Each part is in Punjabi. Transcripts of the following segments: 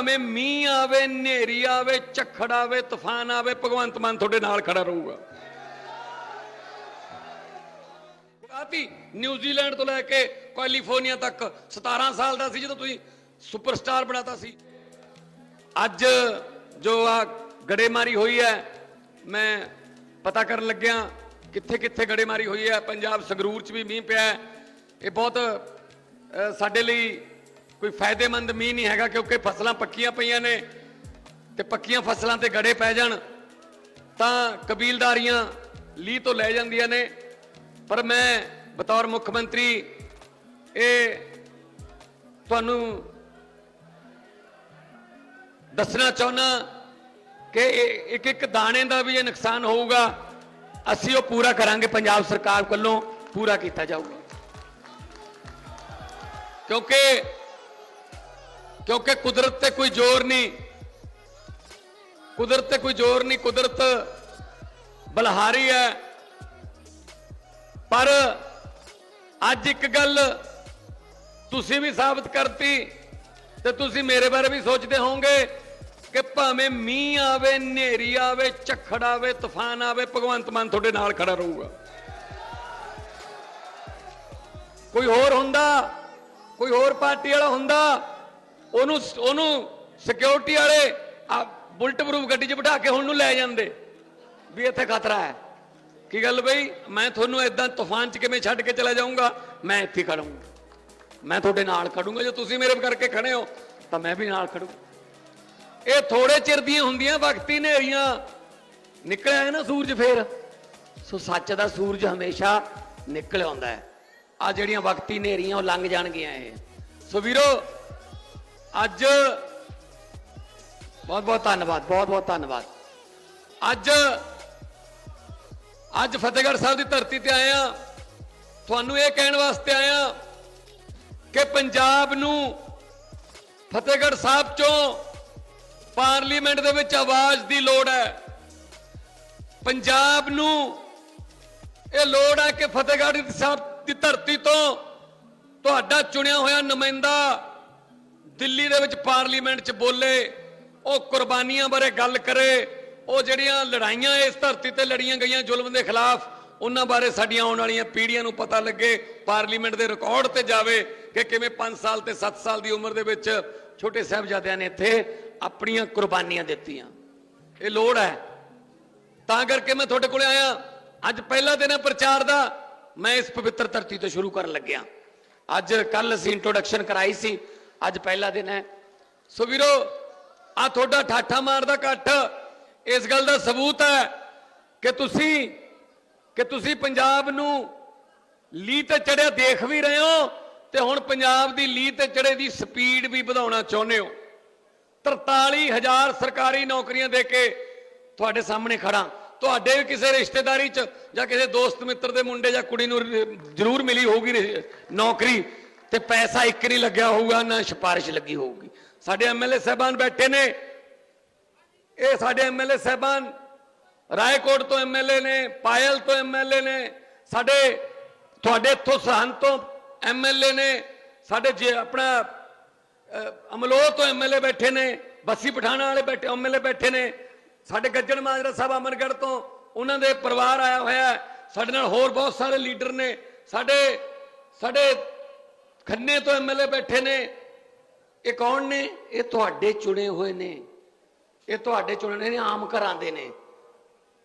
ਭਾਵੇਂ ਮੀਂਹ ਆਵੇ, ਹਨੇਰੀ ਆਵੇ, ਝੱਖੜ ਆਵੇ, ਤੂਫਾਨ ਆਵੇ, ਭਗਵੰਤ ਮਾਨ ਤੁਹਾਡੇ ਨਾਲ ਖੜਾ ਰਹੂਗਾ। ਆਤੀ ਨਿਊਜ਼ੀਲੈਂਡ ਤੋਂ ਲੈ ਕੇ ਕੈਲੀਫੋਰਨੀਆ ਤੱਕ 17 ਸਾਲ ਦਾ ਸੀ ਜਦੋਂ ਤੁਸੀਂ ਸੁਪਰਸਟਾਰ ਬਣਾਤਾ ਸੀ। ਅੱਜ ਜੋ ਆ ਗੜੇਮਾਰੀ ਹੋਈ ਹੈ, ਮੈਂ ਪਤਾ ਕਰਨ ਲੱਗਿਆ ਕਿੱਥੇ ਕਿੱਥੇ ਗੜੇਮਾਰੀ ਹੋਈ ਹੈ। ਪੰਜਾਬ ਸੰਗਰੂਰ 'ਚ ਵੀ ਮੀਂਹ ਪਿਆ ਹੈ। ਇਹ ਬਹੁਤ ਸਾਡੇ ਲਈ ਕੋਈ ਫਾਇਦੇਮੰਦ ਮੀਂਹ ਨਹੀਂ ਹੈਗਾ ਕਿਉਂਕਿ ਫਸਲਾਂ ਪੱਕੀਆਂ ਪਈਆਂ ਨੇ ਤੇ ਪੱਕੀਆਂ ਫਸਲਾਂ ਤੇ ਗੜੇ ਪੈ ਜਾਣ, ਤਾਂ ਕਬੀਲਦਾਰੀਆਂ ਲੀਹ ਤੋਂ ਲੈ ਜਾਂਦੀਆਂ ਨੇ। ਪਰ ਮੈਂ ਬਤੌਰ ਮੁੱਖ ਮੰਤਰੀ, ਇਹ ਤੁਹਾਨੂੰ ਦੱਸਣਾ ਚਾਹੁੰਦਾ ਕਿ ਇੱਕ ਇੱਕ ਦਾਣੇ ਦਾ ਵੀ ਇਹ ਨੁਕਸਾਨ ਹੋਊਗਾ। ਅਸੀਂ ਉਹ ਪੂਰਾ ਕਰਾਂਗੇ, ਪੰਜਾਬ ਸਰਕਾਰ ਵੱਲੋਂ ਪੂਰਾ ਕੀਤਾ ਜਾਊਗਾ। ਕਿਉਂਕਿ ਕਿਉਂਕਿ ਕੁਦਰਤ ਤੇ ਕੋਈ ਜ਼ੋਰ ਨਹੀਂ। ਕੁਦਰਤ ਤੇ ਕੋਈ ਜ਼ੋਰ ਨਹੀਂ, ਕੁਦਰਤ ਬਲਹਾਰੀ ਹੈ। ਪਰ ਅੱਜ ਇੱਕ ਗੱਲ ਤੁਸੀਂ ਵੀ ਸਾਬਤ ਕਰਤੀ ਤੇ ਤੁਸੀਂ ਮੇਰੇ ਬਾਰੇ ਵੀ ਸੋਚਦੇ ਹੋਵੋਗੇ ਕਿ ਭਾਵੇਂ ਮੀਂਹ ਆਵੇ, ਹਨੇਰੀ ਆਵੇ, ਝੱਖੜ ਆਵੇ, ਤੂਫਾਨ ਆਵੇ, ਭਗਵੰਤ ਮਾਨ ਤੁਹਾਡੇ ਨਾਲ ਖੜਾ ਰਹੂਗਾ। ਕੋਈ ਹੋਰ ਹੁੰਦਾ, ਕੋਈ ਹੋਰ ਪਾਰਟੀ ਵਾਲਾ ਹੁੰਦਾ ਉਹਨੂੰ ਉਹਨੂੰ ਸਿਕਿਉਰਿਟੀ ਵਾਲੇ ਬੁਲਟ ਪ੍ਰੂਫ ਗੱਡੀ 'ਚ ਬਿਠਾ ਕੇ ਹੁਣ ਨੂੰ ਲੈ ਜਾਂਦੇ। ਵੀ ਇੱਥੇ ਖਤਰਾ ਹੈ। ਕੀ ਗੱਲ ਬਈ? ਮੈਂ ਤੁਹਾਨੂੰ ਇਦਾਂ ਤੂਫਾਨ 'ਚ ਕਿਵੇਂ ਛੱਡ ਕੇ ਚਲਾ ਜਾਊਂਗਾ? ਮੈਂ ਇੱਥੇ ਖੜੂੰਗਾ ਮੈਂ ਤੁਹਾਡੇ ਨਾਲ ਖੜੂੰਗਾ। ਜੇ ਤੁਸੀਂ ਮੇਰੇ ਕਰਕੇ ਖੜੇ ਹੋ, ਤਾਂ ਮੈਂ ਵੀ ਨਾਲ ਖੜੂ। ਇਹ ਥੋੜੇ ਚਿਰ ਦੀਆਂ ਹੁੰਦੀਆਂ ਵਕਤੀ ਹਨੇਰੀਆਂ। ਨਿਕਲਿਆ ਹੈ ਨਾ ਸੂਰਜ ਫੇਰ। ਸੋ ਸੱਚ ਦਾ ਸੂਰਜ ਹਮੇਸ਼ਾ ਨਿਕਲ ਆਉਂਦਾ ਹੈ। ਆ ਜਿਹੜੀਆਂ ਵਕਤੀ ਹਨੇਰੀਆਂ, ਉਹ ਲੰਘ ਜਾਣਗੀਆਂ ਇਹ। ਸੋ ਵੀਰੋ ਅੱਜ ਬਹੁਤ ਬਹੁਤ ਧੰਨਵਾਦ, ਬਹੁਤ ਬਹੁਤ ਧੰਨਵਾਦ। ਅੱਜ ਅੱਜ ਫਤਿਹਗੜ੍ਹ ਸਾਹਿਬ ਦੀ ਧਰਤੀ ਤੇ ਆਏ ਆ ਤੁਹਾਨੂੰ ਇਹ ਕਹਿਣ ਵਾਸਤੇ ਆਇਆ ਕਿ ਪੰਜਾਬ ਨੂੰ ਫਤਿਹਗੜ੍ਹ ਸਾਹਿਬ ਚੋਂ ਪਾਰਲੀਮੈਂਟ ਦੇ ਵਿੱਚ ਆਵਾਜ਼ ਦੀ ਲੋੜ ਹੈ। ਪੰਜਾਬ ਨੂੰ ਇਹ ਲੋੜ ਹੈ ਕਿ ਫਤਿਹਗੜ੍ਹ ਸਾਹਿਬ ਦੀ ਧਰਤੀ ਤੋਂ ਤੁਹਾਡਾ ਚੁਣਿਆ ਹੋਇਆ ਨੁਮਾਇੰਦਾ ਦਿੱਲੀ ਦੇ ਵਿੱਚ ਪਾਰਲੀਮੈਂਟ 'ਚ ਬੋਲੇ, ਉਹ ਕੁਰਬਾਨੀਆਂ ਬਾਰੇ ਗੱਲ ਕਰੇ, ਉਹ ਜਿਹੜੀਆਂ ਲੜਾਈਆਂ ਇਸ ਧਰਤੀ ਤੇ ਲੜੀਆਂ ਗਈਆਂ ਜ਼ੁਲਮ ਦੇ ਖਿਲਾਫ, ਉਹਨਾਂ ਬਾਰੇ ਸਾਡੀਆਂ ਆਉਣ ਵਾਲੀਆਂ ਪੀੜ੍ਹੀਆਂ ਨੂੰ ਪਤਾ ਲੱਗੇ, ਪਾਰਲੀਮੈਂਟ ਦੇ ਰਿਕਾਰਡ ਤੇ ਜਾਵੇ ਕਿ ਕਿਵੇਂ 5 ਸਾਲ ਤੇ 7 ਸਾਲ ਦੀ ਉਮਰ ਦੇ ਵਿੱਚ ਛੋਟੇ ਸਾਹਿਬਜ਼ਾਦਿਆਂ ਨੇ ਇੱਥੇ ਆਪਣੀਆਂ ਕੁਰਬਾਨੀਆਂ ਦਿੱਤੀਆਂ। ਇਹ ਲੋੜ ਹੈ। ਤਾਂ ਕਰਕੇ ਮੈਂ ਤੁਹਾਡੇ ਕੋਲੇ ਆਇਆ। ਅੱਜ ਪਹਿਲਾ ਦਿਨ ਹੈ ਪ੍ਰਚਾਰ ਦਾ। ਮੈਂ ਇਸ ਪਵਿੱਤਰ ਧਰਤੀ ਤੋਂ ਸ਼ੁਰੂ ਕਰਨ ਲੱਗਿਆ। ਅੱਜ ਕੱਲ ਅਸੀਂ ਇੰਟਰੋਡਕਸ਼ਨ ਕਰਾਈ ਸੀ। ਅੱਜ ਪਹਿਲਾ ਦਿਨ ਹੈ। ਸੋ ਵੀਰੋ ਆ ਤੁਹਾਡਾ ਠਾਠਾ ਮਾਰਦਾ ਇਕੱਠ ਇਸ ਗੱਲ ਦਾ ਸਬੂਤ ਹੈ ਕਿ ਤੁਸੀਂ ਕਿ ਤੁਸੀਂ ਪੰਜਾਬ ਨੂੰ ਲੀ ਤੇ ਚੜਿਆ ਦੇਖ ਵੀ ਰਹੇ ਹੋ ਤੇ ਹੁਣ ਪੰਜਾਬ ਦੀ ਲੀ ਤੇ ਚੜੇ ਦੀ ਸਪੀਡ ਵੀ ਵਧਾਉਣਾ ਚਾਹੁੰਦੇ ਹੋ। 43000 ਸਰਕਾਰੀ ਨੌਕਰੀਆਂ ਦੇ ਕੇ ਤੁਹਾਡੇ ਸਾਹਮਣੇ ਖੜਾ ਤੁਹਾਡੇ ਵੀ ਕਿਸੇ ਰਿਸ਼ਤੇਦਾਰੀ 'ਚ ਜਾਂ ਕਿਸੇ ਦੋਸਤ ਮਿੱਤਰ ਦੇ ਮੁੰਡੇ ਜਾਂ ਕੁੜੀ ਨੂੰ ਜ਼ਰੂਰ ਮਿਲੀ ਹੋਊਗੀ ਨੌਕਰੀ। ਤੇ ਪੈਸਾ ਇੱਕ ਨਹੀਂ ਲੱਗਿਆ ਹੋਊਗਾ, ਨਾ ਸਿਫਾਰਿਸ਼ ਲੱਗੀ ਹੋਊਗੀ। ਸਾਡੇ ਐਮਐਲਏ ਸਾਹਿਬਾਨ ਬੈਠੇ ਨੇ। ਇਹ ਸਾਡੇ ਐਮਐਲਏ ਸਾਹਿਬਾਨ ਰਾਏਕੋਟ ਤੋਂ ਐਮਐਲਏ ਨੇ, ਪਾਇਲ ਤੋਂ ਐਮਐਲਏ ਨੇ, ਸਾਡੇ, ਤੁਹਾਡੇ ਇੱਥੋਂ ਸਰਹੰਦ ਤੋਂ ਐਮਐਲਏ ਨੇ, ਸਾਡੇ ਜੇ ਆਪਣਾ ਅਮਲੋਹ ਤੋਂ ਐਮਐਲਏ ਬੈਠੇ ਨੇ, ਬੱਸੀ ਪਠਾਣਾ ਵਾਲੇ ਬੈਠੇ ਐਮਐਲਏ ਬੈਠੇ ਨੇ, ਸਾਡੇ ਗੱਜਣ ਮਾਜਰਾ ਸਾਹਿਬ ਅਮਰਗੜ੍ਹ ਤੋਂ, ਉਹਨਾਂ ਦੇ ਪਰਿਵਾਰ ਆਇਆ ਹੋਇਆ ਸਾਡੇ ਨਾਲ ਹੋਰ ਬਹੁਤ ਸਾਰੇ ਲੀਡਰ ਨੇ। ਸਾਡੇ ਸਾਡੇ ਖੰਨੇ ਤੋਂ ਐਮਐਲਏ ਬੈਠੇ ਨੇ। ਇਹ ਕੌਣ ਨੇ? ਇਹ ਤੁਹਾਡੇ ਚੁਣੇ ਹੋਏ ਨੇ। ਇਹ ਤੁਹਾਡੇ ਚੁਣੇ ਨੇ ਆਮ ਘਰਾਂ ਦੇ ਨੇ।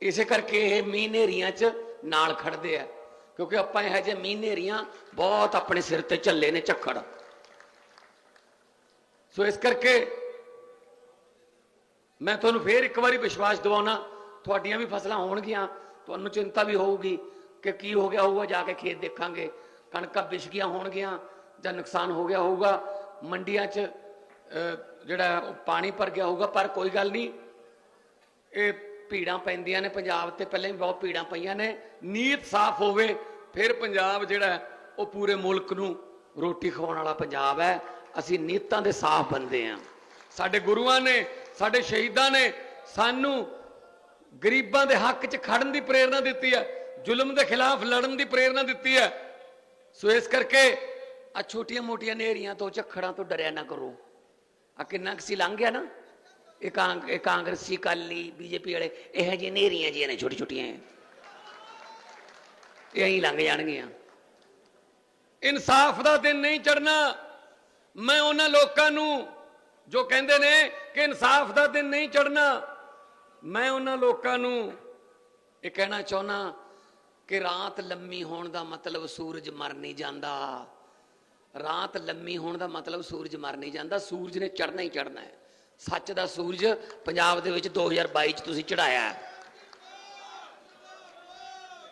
ਇਸੇ ਕਰਕੇ ਇਹ ਮੀਂਹ ਨੇਰੀਆਂ 'ਚ ਨਾਲ ਖੜਦੇ ਆ। ਕਿਉਂਕਿ ਆਪਾਂ ਇਹ ਜਿਹੇ ਮੀਂਹ ਨੇਰੀਆਂ ਬਹੁਤ ਆਪਣੇ ਸਿਰ ਤੇ ਝੱਲੇ ਨੇ ਝੱਖੜ। ਸੋ ਇਸ ਕਰਕੇ ਮੈਂ ਤੁਹਾਨੂੰ ਫੇਰ ਇੱਕ ਵਾਰੀ ਵਿਸ਼ਵਾਸ ਦਿਵਾਉਣਾ, ਤੁਹਾਡੀਆਂ ਵੀ ਫਸਲਾਂ ਹੋਣਗੀਆਂ, ਤੁਹਾਨੂੰ ਚਿੰਤਾ ਵੀ ਹੋਊਗੀ ਕਿ ਕੀ ਹੋ ਗਿਆ, ਹੋਊਗਾ, ਜਾ ਕੇ ਖੇਤ ਦੇਖਾਂਗੇ। ਕਣਕਾਂ ਵਿਛ ਗਈਆਂ ਹੋਣਗੀਆਂ ਜਾਂ ਨੁਕਸਾਨ ਹੋ ਗਿਆ ਹੋਊਗਾ ਮੰਡੀਆਂ 'ਚ ਅਹ, ਜਿਹੜਾ ਉਹ ਪਾਣੀ ਭਰ ਗਿਆ ਹੋਊਗਾ ਪਰ ਕੋਈ ਗੱਲ ਨਹੀਂ। ਇਹ ਭੀੜਾਂ ਪੈਂਦੀਆਂ ਨੇ ਪੰਜਾਬ ਤੇ ਪਹਿਲਾਂ ਵੀ ਬਹੁਤ ਭੀੜਾਂ ਪਈਆਂ ਨੇ। ਨੀਤ ਸਾਫ਼ ਹੋਵੇ ਫਿਰ ਪੰਜਾਬ ਜਿਹੜਾ ਉਹ ਪੂਰੇ ਮੁਲਕ ਨੂੰ ਰੋਟੀ ਖਵਾਉਣ ਵਾਲਾ ਪੰਜਾਬ ਹੈ। ਅਸੀਂ ਨੀਤਾਂ ਦੇ ਸਾਫ਼ ਬੰਦੇ ਆ ਸਾਡੇ ਗੁਰੂਆਂ ਨੇ ਸਾਡੇ ਸ਼ਹੀਦਾਂ ਨੇ ਸਾਨੂੰ ਗਰੀਬਾਂ ਦੇ ਹੱਕ 'ਚ ਖੜਨ ਦੀ ਪ੍ਰੇਰਣਾ ਦਿੱਤੀ ਹੈ ਜ਼ੁਲਮ ਦੇ ਖਿਲਾਫ ਲੜਨ ਦੀ ਪ੍ਰੇਰਣਾ ਦਿੱਤੀ ਹੈ। ਸੋ ਇਸ ਕਰਕੇ ਆ ਛੋਟੀਆਂ ਮੋਟੀਆਂ ਨੇਰੀਆਂ ਤੋਂ ਝੱਖੜਾਂ ਤੋਂ ਡਰਿਆ ਨਾ ਕਰੋ। ਆ ਕਿੰਨਾ ਕੁ ਸੀ ਲੰਘ ਗਿਆ ਨਾ? ਇਹ ਕਾਂਗ ਇਹ ਕਾਂਗਰਸੀ ਕਾਲੀ ਬੀਜੇਪੀ ਵਾਲੇ, ਇਹ ਜਿਹੇ ਨੇਰੀਆਂ ਜਿਹੀਆਂ ਨੇ ਛੋਟੀ ਛੋਟੀਆਂ ਇਹ ਐਂ ਲੰਘ ਜਾਣਗੀਆਂ। ਇਨਸਾਫ ਦਾ ਦਿਨ ਨਹੀਂ ਚੜਨਾ ਮੈਂ ਉਹਨਾਂ ਲੋਕਾਂ ਨੂੰ ਜੋ ਕਹਿੰਦੇ ਨੇ ਕਿ ਇਨਸਾਫ ਦਾ ਦਿਨ ਨਹੀਂ ਚੜਨਾ ਮੈਂ ਉਹਨਾਂ ਲੋਕਾਂ ਨੂੰ ਇਹ ਕਹਿਣਾ ਚਾਹੁੰਦਾ ਕਿ ਰਾਤ ਲੰਮੀ ਹੋਣ ਦਾ ਮਤਲਬ ਸੂਰਜ ਮਰ ਨਹੀਂ ਜਾਂਦਾ। ਰਾਤ ਲੰਮੀ ਹੋਣ ਦਾ ਮਤਲਬ ਸੂਰਜ ਮਰ ਨਹੀਂ ਜਾਂਦਾ, ਸੂਰਜ ਨੇ ਚੜਨਾ ਹੀ ਚੜਨਾ ਹੈ। ਸੱਚ ਦਾ ਸੂਰਜ ਪੰਜਾਬ ਦੇ ਵਿੱਚ 2022 ਚ ਤੁਸੀਂ ਚੜਾਇਆ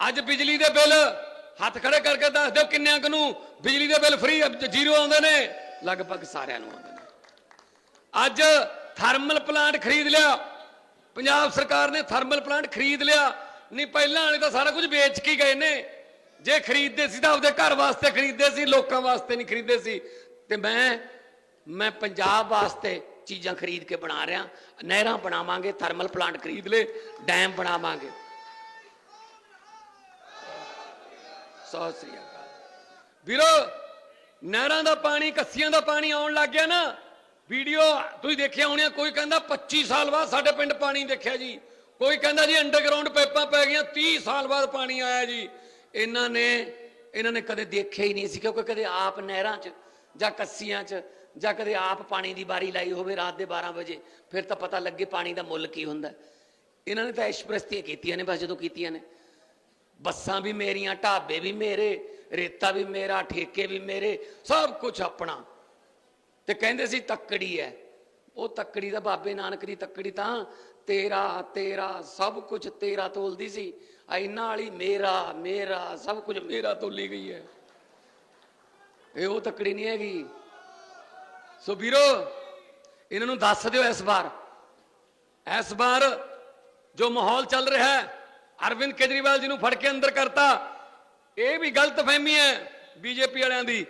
ਅੱਜ ਬਿਜਲੀ ਦੇ ਬਿੱਲ ਹੱਥ ਖੜੇ ਕਰਕੇ ਦੱਸ ਦਿਓ ਕਿੰਨਿਆਂ ਕੁ ਨੂੰ ਬਿਜਲੀ ਦੇ ਬਿੱਲ ਫ੍ਰੀ ਜ਼ੀਰੋ ਆਉਂਦੇ ਨੇ, ਲਗਭਗ ਸਾਰਿਆਂ ਨੂੰ ਆਉਂਦੇ ਨੇ। ਅੱਜ ਥਰਮਲ ਪਲਾਂਟ ਖਰੀਦ ਲਿਆ, ਪੰਜਾਬ ਸਰਕਾਰ ਨੇ ਥਰਮਲ ਪਲਾਂਟ ਖਰੀਦ ਲਿਆ। ਨਹੀਂ, ਪਹਿਲਾਂ ਵਾਲੇ ਤਾਂ ਸਾਰਾ ਕੁਝ ਵੇਚ ਕੇ ਗਏ ਨੇ। ਜੇ ਖਰੀਦਦੇ ਸੀ ਤਾਂ ਆਪਦੇ ਘਰ ਵਾਸਤੇ ਖਰੀਦਦੇ ਸੀ, ਲੋਕਾਂ ਵਾਸਤੇ ਨਹੀਂ ਖਰੀਦਦੇ ਸੀ। ਤੇ ਮੈਂ ਮੈਂ ਪੰਜਾਬ ਵਾਸਤੇ ਚੀਜ਼ਾਂ ਖਰੀਦ ਕੇ ਬਣਾ ਰਿਹਾ। ਨਹਿਰਾਂ ਬਣਾਵਾਂਗੇ ਥਰਮਲ ਪਲਾਂਟ ਖਰੀਦ ਲੇ ਡੈਮ ਬਣਾਵਾਂਗੇ। ਸਤਿ ਸ੍ਰੀ ਅਕਾਲ। ਵੀਰੋ, ਨਹਿਰਾਂ ਦਾ ਪਾਣੀ, ਕੱਸੀਆਂ ਦਾ ਪਾਣੀ ਆਉਣ ਲੱਗ ਗਿਆ ਨਾ। ਵੀਡੀਓ ਤੁਸੀਂ ਦੇਖਿਆ ਹੋਣੀਆਂ, ਕੋਈ ਕਹਿੰਦਾ 25 ਸਾਲ ਬਾਅਦ ਸਾਡੇ ਪਿੰਡ ਪਾਣੀ ਦੇਖਿਆ ਜੀ। ਕੋਈ ਕਹਿੰਦਾ ਜੀ ਅੰਡਰਗਰਾਉਂਡ ਪਾਈਪਾਂ ਪੈ ਗਈਆਂ 30 ਸਾਲ ਬਾਅਦ ਪਾਣੀ ਆਇਆ ਜੀ। ਇਹਨਾਂ ਨੇ ਇਹਨਾਂ ਨੇ ਕਦੇ ਦੇਖਿਆ ਹੀ ਨਹੀਂ ਸੀ ਕਿਉਂਕਿ ਕਦੇ ਆਪ ਨਹਿਰਾਂ 'ਚ ਜਾਂ ਕੱਸੀਆਂ 'ਚ ਜਾਂ ਕਦੇ ਆਪ ਪਾਣੀ ਦੀ ਬਾਰੀ ਲਾਈ ਹੋਵੇ ਰਾਤ ਦੇ 12 ਵਜੇ, ਫਿਰ ਤਾਂ ਪਤਾ ਲੱਗੇ ਪਾਣੀ ਦਾ ਮੁੱਲ ਕੀ ਹੁੰਦਾ। ਇਹਨਾਂ ਨੇ ਤਾਂ ਐਸ਼ਪ੍ਰਸਤੀਆਂ ਕੀਤੀਆਂ ਨੇ ਬਸ ਜਦੋਂ ਕੀਤੀਆਂ ਨੇ। ਬੱਸਾਂ ਵੀ ਮੇਰੀਆਂ, ਢਾਬੇ ਵੀ ਮੇਰੇ, ਰੇਤਾ ਵੀ ਮੇਰਾ, ਠੇਕੇ ਵੀ ਮੇਰੇ, ਸਭ ਕੁਝ ਆਪਣਾ। ਤੇ ਕਹਿੰਦੇ ਸੀ, ਤੱਕੜੀ ਐ। ਉਹ ਤੱਕੜੀ ਦਾ ਬਾਬੇ ਨਾਨਕ ਦੀ ਤੱਕੜੀ ਤਾਂ ਤੇਰਾ ਤੇਰਾ, ਸਭ ਕੁਝ ਤੇਰਾ ਤੋਲਦੀ ਸੀ। ਆ ਇਹਨਾਂ ਵਾਲੀ ਮੇਰਾ ਮੇਰਾ, ਸਭ ਕੁਝ ਮੇਰਾ ਤੋਲੀ ਗਈ ਹੈ। ਇਹ ਉਹ ਤੱਕੜੀ ਨਹੀਂ ਹੈਗੀ। ਸੋ ਵੀਰੋ, ਇਹਨਾਂ ਨੂੰ ਦੱਸ ਦਿਓ ਇਸ ਵਾਰ। ਇਸ ਵਾਰ ਜੋ ਮਾਹੌਲ ਚੱਲ ਰਿਹਾ ਹੈ, ਅਰਵਿੰਦ ਕੇਜਰੀਵਾਲ ਜੀ ਨੂੰ ਫੜ ਕੇ ਅੰਦਰ ਕਰਤਾ। ਇਹ ਵੀ ਗਲਤ ਫਹਿਮੀ ਹੈ ਬੀਜੇਪੀ ਵਾਲਿਆਂ ਦੀ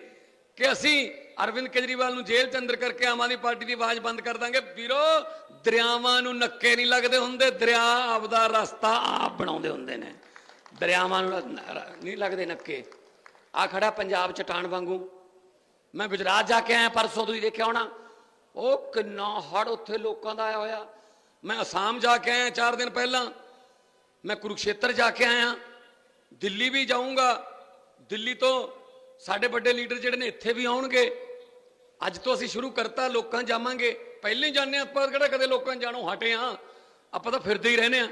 ਕਿ ਅਸੀਂ ਅਰਵਿੰਦ ਕੇਜਰੀਵਾਲ ਨੂੰ ਜੇਲ੍ਹ ਚ ਅੰਦਰ ਕਰਕੇ ਆਮ ਆਦਮੀ ਪਾਰਟੀ ਦੀ ਆਵਾਜ਼ ਬੰਦ ਕਰ ਦਾਂਗੇ। ਵੀਰੋ, ਦਰਿਆਵਾਂ ਨੂੰ ਨੱਕੇ ਨਹੀਂ ਲੱਗਦੇ ਹੁੰਦੇ, ਦਰਿਆ ਆਪਦਾ ਰਸਤਾ ਆਪ ਬਣਾਉਂਦੇ ਹੁੰਦੇ ਨੇ। ਦਰਿਆਵਾਂ ਨੂੰ ਨਹੀਂ ਲੱਗਦੇ ਨੱਕੇ। ਆ ਖੜਾ ਪੰਜਾਬ ਚਟਾਨ ਵਾਂਗੂ। ਮੈਂ ਗੁਜਰਾਤ ਜਾ ਕੇ ਆਇਆ, ਪਰਸੋਂ ਤੁਸੀਂ ਦੇਖਿਆ ਹੋਣਾ। ਉਹ ਕਿੰਨਾ ਹੜ ਉੱਥੇ ਲੋਕਾਂ ਦਾ ਆਇਆ ਹੋਇਆ। ਮੈਂ ਅਸਾਮ ਜਾ ਕੇ ਆਇਆ 4 ਦਿਨ ਪਹਿਲਾਂ। ਮੈਂ ਕੁਰੂਕਸ਼ੇਤਰ ਜਾ ਕੇ ਆਇਆ। ਦਿੱਲੀ ਵੀ ਜਾਊਂਗਾ। ਦਿੱਲੀ ਤੋਂ ਸਾਡੇ ਵੱਡੇ ਲੀਡਰ ਜਿਹੜੇ ਨੇ ਇੱਥੇ ਵੀ ਆਉਣਗੇ। ਅੱਜ ਤੋਂ ਅਸੀਂ ਸ਼ੁਰੂ ਕਰਤਾ ਲੋਕਾਂ ਜਾਵਾਂਗੇ। ਪਹਿਲਾਂ ਹੀ ਜਾਂਦੇ ਹਾਂ, ਆਪਾਂ ਕਿਹੜਾ ਕਦੇ ਲੋਕਾਂ ਜਾਣੋਂ ਹਟੇ ਆ ਆਪਾਂ ਤਾਂ ਫਿਰਦੇ ਹੀ ਰਹਿੰਦੇ ਆ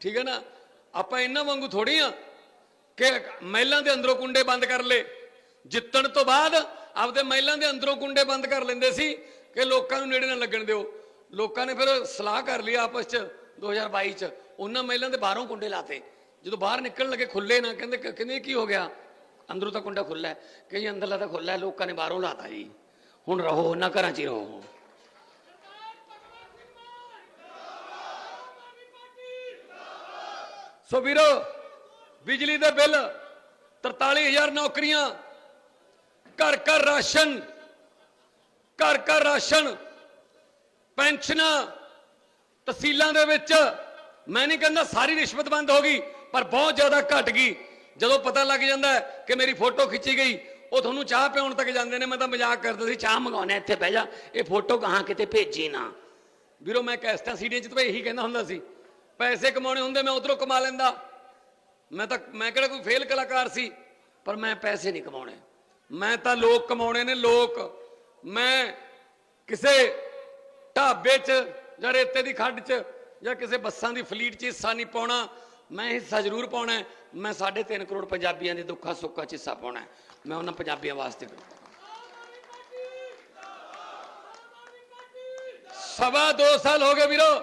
ਠੀਕ ਹੈ ਨਾ? ਆਪਾਂ ਇਹਨਾਂ ਵਾਂਗੂ ਥੋੜੀ ਆ ਕਿ ਮਹਿਲਾਂ ਦੇ ਅੰਦਰੋਂ ਕੁੰਡੇ ਬੰਦ ਕਰ ਲੇ ਜਿੱਤਣ ਤੋਂ ਬਾਅਦ ਆਪਦੇ ਮਹਿਲਾਂ ਦੇ ਅੰਦਰੋਂ ਕੁੰਡੇ ਬੰਦ ਕਰ ਲੈਂਦੇ ਸੀ ਕਿ ਲੋਕਾਂ ਨੂੰ ਨੇੜੇ ਨਾ ਲੱਗਣ ਦਿਓ। ਲੋਕਾਂ ਨੇ ਫਿਰ ਸਲਾਹ ਕਰ ਲਈ ਆਪਸ ਚ 2022 ਚ। ਉਹਨਾਂ ਮਹਿਲਾਂ ਦੇ ਬਾਹਰੋਂ ਕੁੰਡੇ ਲਾਤੇ। ਜਦੋਂ ਬਾਹਰ ਨਿਕਲਣ ਲੱਗੇ ਖੁੱਲੇ ਨਾ ਕਹਿੰਦੇ ਕਹਿੰਦੇ ਕੀ ਹੋ ਗਿਆ? ਅੰਦਰੋਂ ਤਾਂ ਕੁੰਡਾ ਖੁੱਲਾ ਹੈ। ਕਿ ਜੀ ਅੰਦਰਲਾ ਤਾਂ ਖੁੱਲਾ ਹੈ ਲੋਕਾਂ ਨੇ ਬਾਹਰੋਂ ਲਾਤਾ ਜੀ। ਹੁਣ ਰਹੋ, ਉਹਨਾਂ ਘਰਾਂ 'ਚ ਹੀ ਰਹੋ। ਸੋ ਵੀਰੋ, ਬਿਜਲੀ ਦੇ ਬਿੱਲ 43000 ਨੌਕਰੀਆਂ, ਘਰ ਘਰ ਰਾਸ਼ਨ, ਘਰ ਘਰ ਰਾਸ਼ਨ, ਪੈਨਸ਼ਨਾਂ, ਤਹਿਸੀਲਾਂ ਦੇ ਵਿੱਚ, ਮੈਂ ਨਹੀਂ ਕਹਿੰਦਾ ਸਾਰੀ ਰਿਸ਼ਵਤ ਬੰਦ ਹੋ ਗਈ, ਪਰ ਬਹੁਤ ਜ਼ਿਆਦਾ ਘਟ ਗਈ। ਜਦੋਂ ਪਤਾ ਲੱਗ ਜਾਂਦਾ ਕਿ ਮੇਰੀ ਫੋਟੋ ਖਿੱਚੀ ਗਈ ਉਹ ਤੁਹਾਨੂੰ ਚਾਹ ਪਿਉਣ ਤੱਕ ਜਾਂਦੇ ਨੇ, ਮੈਂ ਤਾਂ ਮਜ਼ਾਕ ਕਰਦਾ ਸੀ, ਚਾਹ ਮੰਗਾਉਣਾ ਇੱਥੇ ਬਹਿ ਜਾ, ਇਹ ਫੋਟੋ ਕਹਾਂ ਕਿਤੇ ਭੇਜੀ ਨਾ। ਵੀਰੋ, ਮੈਂ ਕੈਸਟਾਂ ਸੀਡੀਆਂ 'ਚ ਤਾਂ ਇਹੀ ਕਹਿੰਦਾ ਹੁੰਦਾ ਸੀ, ਪੈਸੇ ਕਮਾਉਣੇ ਹੁੰਦੇ, ਮੈਂ ਉਧਰੋਂ ਕਮਾ ਲੈਂਦਾ। ਮੈਂ ਤਾਂ, ਮੈਂ ਕਿਹੜਾ ਕੋਈ ਫੇਲ ਕਲਾਕਾਰ ਸੀ, ਪਰ ਮੈਂ ਪੈਸੇ ਨਹੀਂ ਕਮਾਉਣੇ। ਮੈਂ ਤਾਂ ਲੋਕ ਕਮਾਉਣੇ ਨੇ, ਲੋਕ। ਮੈਂ ਕਿਸੇ ਢਾਬੇ 'ਚ ਜਾਂ ਰੇਤੇ ਦੀ ਖੱਡ 'ਚ ਜਾਂ ਕਿਸੇ ਬੱਸਾਂ ਦੀ ਫਲੀਟ 'ਚ ਹਿੱਸਾ ਨਹੀਂ ਪਾਉਣਾ। ਮੈਂ ਹਿੱਸਾ ਜ਼ਰੂਰ ਪਾਉਣਾ ਹੈ। ਮੈਂ 3.5 ਕਰੋੜ ਪੰਜਾਬੀਆਂ ਦੇ ਦੁੱਖਾਂ ਸੁੱਖਾਂ 'ਚ ਹਿੱਸਾ ਪਾਉਣਾ ਮੈਂ ਉਹਨਾਂ ਪੰਜਾਬੀਆਂ ਵਾਸਤੇ ਕਰੂੰਗਾ ਸਵਾ ਦੋ ਸਾਲ ਹੋ ਗਏ ਵੀਰੋ।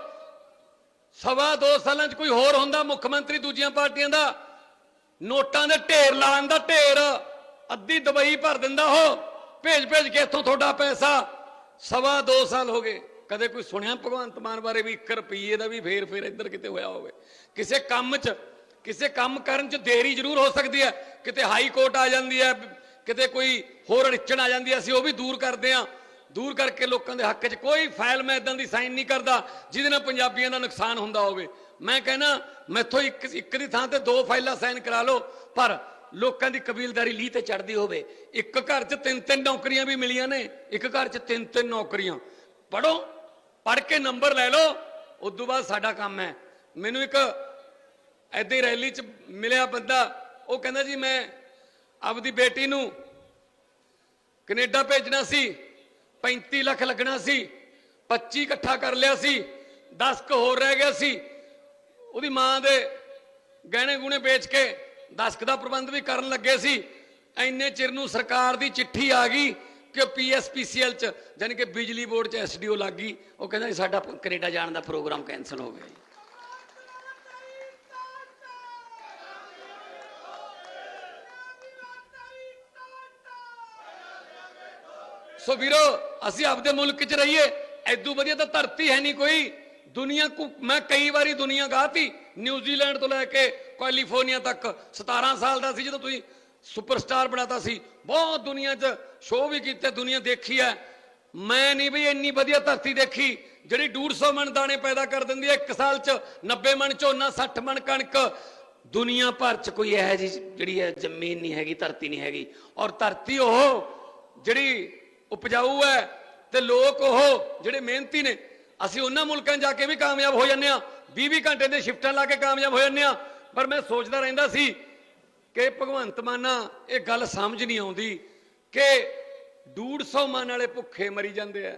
ਸਵਾ ਦੋ ਸਾਲਾਂ 'ਚ ਕੋਈ ਹੋਰ ਹੁੰਦਾ ਮੁੱਖ ਮੰਤਰੀ ਦੂਜੀਆਂ ਪਾਰਟੀਆਂ ਦਾ? ਨੋਟਾਂ ਦੇ ਢੇਰ ਲਾਉਣ ਦਾ ਢੇਰ। ਅੱਧੀ ਦਵਾਈ ਭਰ ਦਿੰਦਾ ਉਹ। ਭੇਜ ਭੇਜ ਕੇ ਇੱਥੋਂ ਤੁਹਾਡਾ ਪੈਸਾ। ਸਵਾ ਦੋ ਸਾਲ ਹੋ ਗਏ। ਕਦੇ ਕੋਈ ਸੁਣਿਆ ਭਗਵੰਤ ਮਾਨ ਬਾਰੇ ਵੀ 1 ਰੁਪਈਏ ਦਾ ਵੀ ਫੇਰ ਫੇਰ ਇੱਧਰ ਕਿਤੇ ਹੋਇਆ ਹੋਵੇ? ਕਿਸੇ ਕੰਮ 'ਚ ਕਿਸੇ ਕੰਮ ਕਰਨ 'ਚ ਦੇਰੀ ਜ਼ਰੂਰ ਹੋ ਸਕਦੀ ਹੈ। ਕਿਤੇ ਹਾਈ ਕੋਰਟ ਆ ਜਾਂਦੀ ਹੈ, ਕਿਤੇ ਕੋਈ ਹੋਰ ਅੜਚਣ ਆ ਜਾਂਦੀ ਹੈ, ਅਸੀਂ ਉਹ ਵੀ ਦੂਰ ਕਰਦੇ ਹਾਂ। ਦੂਰ ਕਰਕੇ ਲੋਕਾਂ ਦੇ ਹੱਕ 'ਚ ਕੋਈ ਫਾਈਲ ਮੈਂ ਇਦਾਂ ਦੀ ਸਾਈਨ ਨਹੀਂ ਕਰਦਾ, ਜਿਹਦੇ ਨਾਲ ਪੰਜਾਬੀਆਂ ਦਾ ਨੁਕਸਾਨ ਹੁੰਦਾ ਹੋਵੇ। ਮੈਂ ਕਹਿੰਦਾ, ਮੈਥੋਂ ਇੱਕ ਇੱਕ ਦੀ ਥਾਂ ਤੇ ਦੋ ਫਾਈਲਾਂ ਸਾਈਨ ਕਰਾ ਲਓ, ਪਰ ਲੋਕਾਂ ਦੀ ਕਬੀਲਦਾਰੀ ਲੀਹ ਤੇ ਚੜਦੀ ਹੋਵੇ। ਇੱਕ ਘਰ 'ਚ ਤਿੰਨ ਤਿੰਨ ਨੌਕਰੀਆਂ ਵੀ ਮਿਲੀਆਂ ਨੇ, ਇੱਕ ਘਰ 'ਚ ਤਿੰਨ ਤਿੰਨ ਨੌਕਰੀਆਂ। ਪੜੋ ਪੜ ਕੇ ਨੰਬਰ ਲੈ ਲਓ ਉਸ ਤੋਂ ਬਾਅਦ ਸਾਡਾ ਕੰਮ ਹੈ। ਮੈਨੂੰ ਇੱਕ ਐਦਾਂ ਹੀ ਰੈਲੀ 'ਚ ਮਿਲਿਆ ਬੰਦਾ, ਉਹ ਕਹਿੰਦਾ ਜੀ ਮੈਂ ਆਪਦੀ ਬੇਟੀ ਨੂੰ ਕੈਨੇਡਾ ਭੇਜਣਾ ਸੀ 35 ਲੱਖ ਲੱਗਣਾ ਸੀ 25 ਇਕੱਠਾ ਕਰ ਲਿਆ ਸੀ 10 ਕ ਹੋਰ ਰਹਿ ਗਿਆ ਸੀ, ਉਹਦੀ ਮਾਂ ਦੇ ਗਹਿਣੇ ਗੁਣੇ ਵੇਚ ਕੇ 10 ਕ ਦਾ ਪ੍ਰਬੰਧ ਵੀ ਕਰਨ ਲੱਗੇ ਸੀ, ਐਨੇ ਚਿਰ ਨੂੰ ਸਰਕਾਰ ਦੀ ਚਿੱਠੀ ਆ ਗਈ ਕਿ ਪੀਐਸਪੀਸੀਐਲ ਚ ਯਾਨੀ ਕਿ ਬਿਜਲੀ ਬੋਰਡ ਚ ਐਸਡੀਓ ਲੱਗ ਗਈ, ਉਹ ਕਹਿੰਦਾ ਜੀ ਸਾਡਾ ਕੈਨੇਡਾ ਜਾਣ ਦਾ ਪ੍ਰੋਗਰਾਮ ਕੈਨਸਲ ਹੋ ਗਿਆ ਸੋ ਵੀਰੋ, ਅਸੀਂ ਆਪਦੇ ਮੁਲਕ 'ਚ ਰਹੀਏ, ਐਦੂ ਵਧੀਆ ਤਾਂ ਧਰਤੀ ਹੈ ਨਹੀਂ ਕੋਈ। ਦੁਨੀਆ ਕੋ ਮੈਂ ਕਈ ਵਾਰੀ ਦੁਨੀਆ ਗਾਤੀ ਨਿਊਜ਼ੀਲੈਂਡ ਤੋਂ ਲੈ ਕੇ ਕੈਲੀਫੋਰਨੀਆ ਤੱਕ। 17 ਸਾਲ ਦਾ ਸੀ ਜਦੋਂ ਤੁਸੀਂ ਸੁਪਰਸਟਾਰ ਬਣਾਤਾ ਸੀ। ਬਹੁਤ ਦੁਨੀਆ 'ਚ ਸ਼ੋਅ ਵੀ ਕੀਤੇ, ਦੁਨੀਆ ਦੇਖੀ ਹੈ। ਮੈਂ ਨਹੀਂ ਵੀ ਇੰਨੀ ਵਧੀਆ ਧਰਤੀ ਦੇਖੀ, ਜਿਹੜੀ 150 ਮਣ ਦਾਣੇ ਪੈਦਾ ਕਰ ਦਿੰਦੀ ਹੈ ਇੱਕ ਸਾਲ 'ਚ। 90 ਮਣ ਝੋਨਾ 60 ਮਣ ਕਣਕ। ਦੁਨੀਆ ਭਰ 'ਚ ਕੋਈ ਇਹੋ ਜਿਹੀ ਜਿਹੜੀ ਹੈ ਜ਼ਮੀਨ ਨਹੀਂ ਹੈਗੀ, ਧਰਤੀ ਨਹੀਂ ਹੈਗੀ। ਔਰ ਧਰਤੀ ਉਹ ਜਿਹੜੀ ਉਪਜਾਊ ਹੈ ਤੇ ਲੋਕ ਉਹ ਜਿਹੜੇ ਮਿਹਨਤੀ ਨੇ, ਅਸੀਂ ਉਹਨਾਂ ਮੁਲਕਾਂ ਜਾ ਕੇ ਵੀ ਕਾਮਯਾਬ ਹੋ ਜਾਂਦੇ ਆ 20-20 ਘੰਟੇ ਦੇ ਸ਼ਿਫਟਾਂ ਲਾ ਕੇ ਕਾਮਯਾਬ ਹੋ ਜਾਂਦੇ ਆ ਪਰ ਮੈਂ ਸੋਚਦਾ ਰਹਿੰਦਾ ਸੀ ਕਿ ਭਗਵੰਤ ਮਾਨਾ ਇਹ ਗੱਲ ਸਮਝ ਨਹੀਂ ਆਉਂਦੀ ਕਿ 150 ਮਨ ਵਾਲੇ ਭੁੱਖੇ ਮਰੀ ਜਾਂਦੇ ਆ।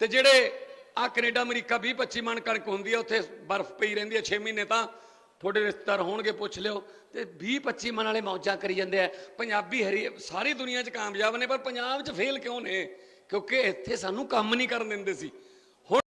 ਤੇ ਜਿਹੜੇ ਆ ਕੈਨੇਡਾ, ਅਮਰੀਕਾ 20 25 ਮਨ ਕਣਕ ਹੁੰਦੀ ਆ, ਉੱਥੇ ਬਰਫ਼ ਪਈ ਰਹਿੰਦੀ ਆ 6 ਮਹੀਨੇ ਤਾਂ ਤੁਹਾਡੇ ਰਿਸ਼ਤੇਦਾਰ ਹੋਣਗੇ, ਪੁੱਛ ਲਿਓ। ਤੇ 20 25 ਮਨ ਵਾਲੇ ਮੌਜਾਂ ਕਰੀ ਜਾਂਦੇ ਆ। ਪੰਜਾਬੀ ਹਰੀ ਸਾਰੀ ਦੁਨੀਆ 'ਚ ਕਾਮਯਾਬ ਨੇ, ਪਰ ਪੰਜਾਬ 'ਚ ਫੇਲ ਕਿਉਂ ਨੇ? ਕਿਉਂਕਿ ਇੱਥੇ ਸਾਨੂੰ ਕੰਮ ਨਹੀਂ ਕਰਨ ਦਿੰਦੇ ਸੀ।